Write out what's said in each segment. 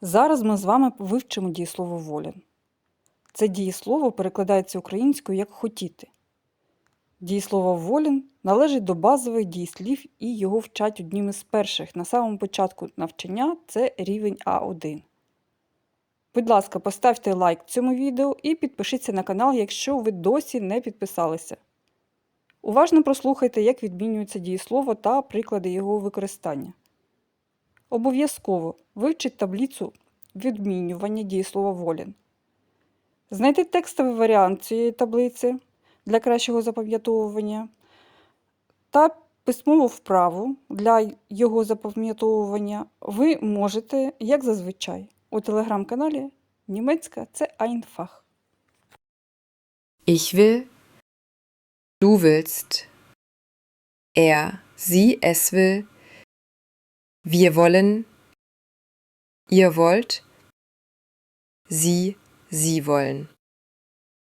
Зараз ми з вами вивчимо дієслово волін. Це дієслово перекладається українською як хотіти. Дієслово волін належить до базових дієслів і його вчать одним із перших. На самому початку навчання це рівень А1. Будь ласка, поставте лайк цьому відео і підпишіться на канал, якщо ви досі не підписалися. Уважно прослухайте, як відмінюється дієслово та приклади його використання. Обов'язково вивчіть таблицю відмінювання дієслова волін. Знайти текстовий варіант цієї таблиці для кращого запам'ятовування та письмову вправу для його запам'ятовування ви можете, як зазвичай, у телеграм-каналі Німецька це Айнфах. Ich will, du willst, er, sie, es will, wir wollen, ihr wollt, sie, sie wollen.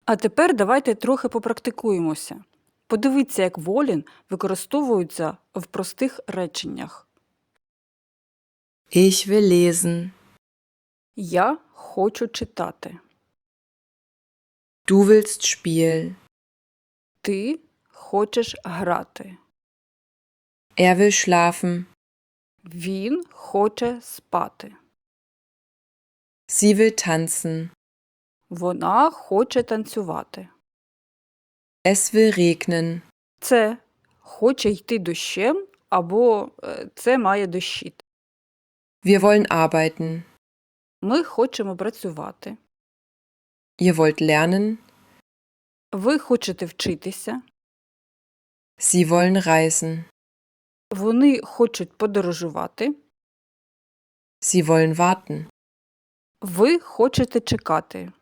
А тепер давайте трохи попрактикуємося. Подивіться, як волін використовуються в простих реченнях. Ich will lesen, Я хочу читати. du willst spielen, Ти хочеш грати. er will schlafen, Він хоче спати. sie will tanzen, Вона хоче танцювати. es will regnen, Це хоче йти дощем або е, це має дощити. wir wollen arbeiten, Ми хочемо працювати. ihr wollt lernen, Ви хочете вчитися. sie wollen reisen, Вони хочуть подорожувати. sie wollen warten, Ви хочете чекати.